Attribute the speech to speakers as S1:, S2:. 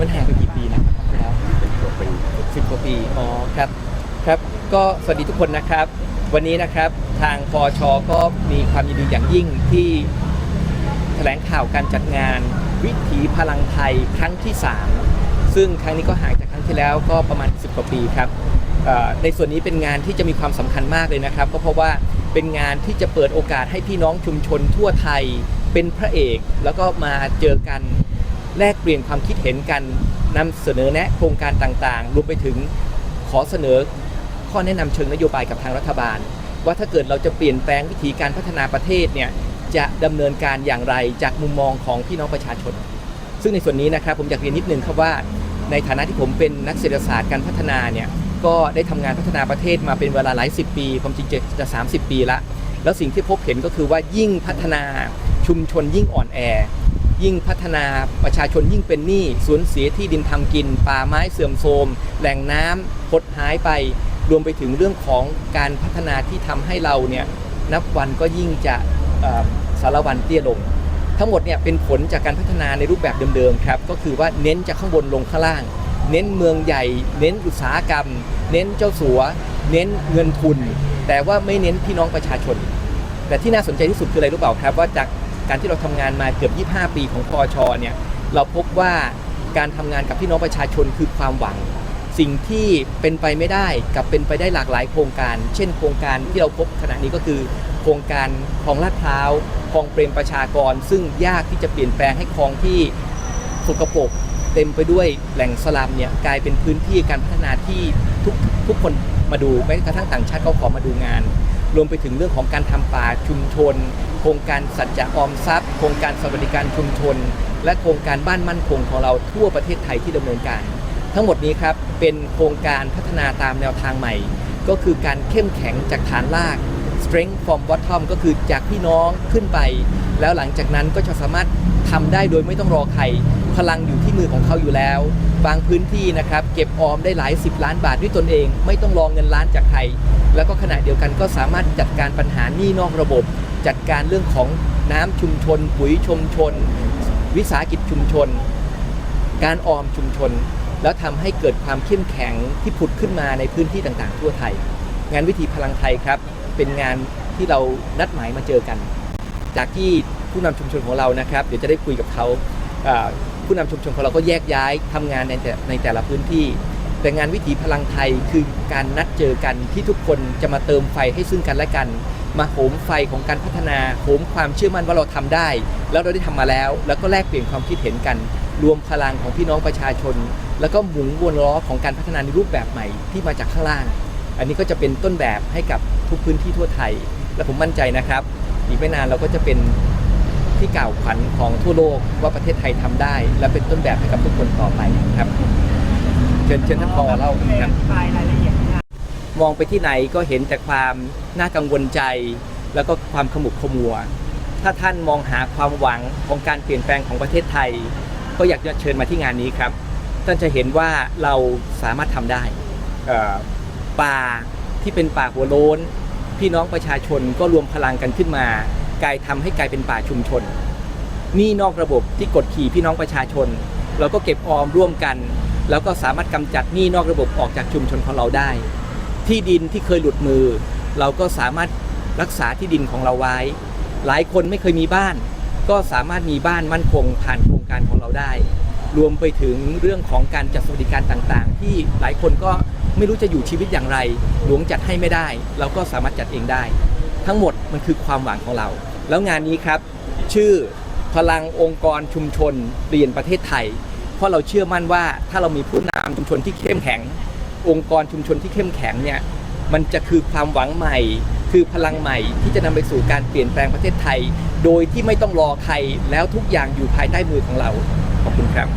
S1: มันหางไปกี่ปีนะครั้งที่แล้วสิบกว่าปี อ๋อครับ ครับ ก็สวัสดีทุกคนนะครับ วันนี้นะครับทางปอชก็มีความยินดีอย่างยิ่งที่แถลงข่าวการจัดงาน วิถีพลังไทยครั้งที่ 3 ซึ่งครั้งนี้ก็ห่างจากครั้งที่แล้วก็ประมาณ 10 กว่าปีครับในส่วนนี้เป็นงานที่จะมีความสำคัญมากเลยนะครับ ก็เพราะว่าเป็นงานที่จะเปิดโอกาสให้พี่น้องชุมชนทั่วไทยเป็นพระเอก แล้วก็มาเจอกัน แลกเปลี่ยนความคิดเห็นกันนำเสนอแนะโครงการต่างๆ รวมไปถึงขอเสนอข้อแนะนำเชิงนโยบายกับทางรัฐบาล ว่าถ้าเกิดเราจะเปลี่ยนแปลงวิธีการพัฒนาประเทศเนี่ยจะดำเนินการอย่างไรจากมุมมองของพี่น้องประชาชน ซึ่งในส่วนนี้นะครับผมอยากเรียนนิดนึงครับว่า ในฐานะที่ผมเป็นนักเศรษฐศาสตร์การพัฒนาเนี่ยก็ได้ทำงานพัฒนาประเทศมาเป็นเวลาหลายสิบปีความจริงจะจะ 30 ปีละ แล้วสิ่งที่พบเห็นก็คือว่ายิ่งพัฒนาชุมชนยิ่งอ่อนแอ ยิ่งพัฒนาประชาชนยิ่งเป็นหนี้สูญเสียที่ดินทำกิน ป่าไม้เสื่อมโทรมแหล่งน้ำหดหายไป รวมไปถึงเรื่องของการพัฒนาที่ทำให้เราเนี่ยนับวันก็ยิ่งจะสารวันเตี้ยลง ทั้งหมดเนี่ยเป็นผลจากการพัฒนาในรูปแบบเดิมๆครับก็คือว่าเน้นจากข้างบนลงข้างล่าง เน้นเมืองใหญ่ เน้นอุตสาหกรรม เน้นเจ้าสัว เน้นเงินทุน แต่ว่าไม่เน้นพี่น้องประชาชน แต่ที่น่าสนใจที่สุดคืออะไรรู้เปล่าครับว่าจาก การที่เราทำงานมาเกือบ 25 ปีของพอชเนี่ยเราพบว่าการทำงานกับพี่น้องประชาชนคือความหวัง สิ่งที่เป็นไปไม่ได้กับเป็นไปได้หลากหลายโครงการ เช่น โครงการที่เราพบขณะนี้ก็คือ โครงการคลองลาดพร้าวคลองเปรมประชากร ซึ่งยากที่จะเปลี่ยนแปลงให้คลองที่สกปรกเต็มไปด้วยแหล่งสลัมเนี่ยกลายเป็นพื้นที่การพัฒนาที่ทุกทุกคนมาดูแม้กระทั่งต่างชาติก็ขอมาดูงาน รวมไปถึงเรื่องของการทำป่าชุมชน โครงการสัจจะออมทรัพย์ โครงการสวัสดิการชุมชน และโครงการบ้านมั่นคงของเราทั่วประเทศไทยที่ดำเนินการ ทั้งหมดนี้ครับเป็นโครงการพัฒนาตามแนวทางใหม่ ก็คือการเข้มแข็งจากฐานราก strength from bottom ก็คือจากพี่น้องขึ้นไป แล้วหลังจากนั้นก็จะสามารถทำได้โดยไม่ต้องรอใคร พลังอยู่ที่มือของเขาอยู่แล้ว บางพื้นที่นะครับ เก็บออมได้หลาย 10 ล้านบาทด้วยตนเอง ไม่ต้องรองเงินล้านจากใคร แล้วก็ขณะเดียวกันก็สามารถจัดการปัญหาหนี้นอกระบบ จัดการเรื่องของน้ำชุมชน ปุ๋ยชุมชน วิสาหกิจชุมชน การออมชุมชน แล้วทำให้เกิดความเข้มแข็งที่ผุดขึ้นมาในพื้นที่ต่างๆ ทั่วไทย งานวิถีพลังไทยครับ เป็นงานที่เรานัดหมายมาเจอกัน จากที่ผู้นำชุมชนของเรานะครับ เดี๋ยวจะได้คุยกับเขาอ่าผู้นำชุมชนของเราก็แยกย้ายทำงานในแต่ในแต่ละพื้นที่ แต่งานวิถีพลังไทยคือการนัดเจอกันที่ทุกคนจะมาเติมไฟให้ซึ่งกันและกัน มาโหมไฟของการพัฒนาโหมความเชื่อมั่นว่าเราทำได้ แล้วเราได้ทำมาแล้ว แล้วก็แลกเปลี่ยนความคิดเห็นกัน รวมพลังของพี่น้องประชาชน แล้วก็หมุนวนล้อของการพัฒนาในรูปแบบใหม่ที่มาจากข้างล่าง อันนี้ก็จะเป็นต้นแบบให้กับทุกพื้นที่ทั่วไทย และผมมั่นใจนะครับ อีกไม่นานเราก็จะเป็นที่กล่าวขวัญของทั่วโลกว่าประเทศไทยทำได้ และเป็นต้นแบบให้กับทุกคนต่อไปครับ เชิญเชิญท่านพอเล่าครับ
S2: รายละเอียด
S1: มองไปที่ไหนก็เห็นแต่ความน่ากังวลใจ แล้วก็ความขมุกขมัว ถ้าท่านมองหาความหวังของการเปลี่ยนแปลงของประเทศไทย ก็อยากจะเชิญมาที่งานนี้ครับ ท่านจะเห็นว่าเราสามารถทำได้ป่าที่เป็นป่าหัวโล้น พี่น้องประชาชนก็รวมพลังกันขึ้นมากลายทำให้กลายเป็นป่าชุมชนนี่นอกระบบที่กดขี่พี่น้องประชาชน เราก็เก็บออมร่วมกัน แล้วก็สามารถกำจัดหนี้นอกระบบออกจากชุมชนของเราได้ ที่ดินที่เคยหลุดมือ เราก็สามารถรักษาที่ดินของเราไว้ หลายคนไม่เคยมีบ้าน ก็สามารถมีบ้านมั่นคงผ่านโครงการของเราได้ รวมไปถึงเรื่องของการจัดสวัสดิการต่างๆ ที่หลายคนก็ไม่รู้จะอยู่ชีวิตอย่างไร หลวงจัดให้ไม่ได้ เราก็สามารถจัดเองได้ ทั้งหมดมันคือความหวังของเรา แล้วงานนี้ครับ ชื่อพลังองค์กรชุมชนเปลี่ยนประเทศไทย เพราะเราเชื่อมั่นว่าถ้าเรามีผู้นำชุมชนที่เข้มแข็ง องค์กรชุมชนที่เข้มแข็งเนี่ยมันจะคือความหวังใหม่ คือพลังใหม่ที่จะนำไปสู่การเปลี่ยนแปลงประเทศไทย โดยที่ไม่ต้องรอใครแล้วทุกอย่างอยู่ภายใต้มือของเราขอบคุณครับ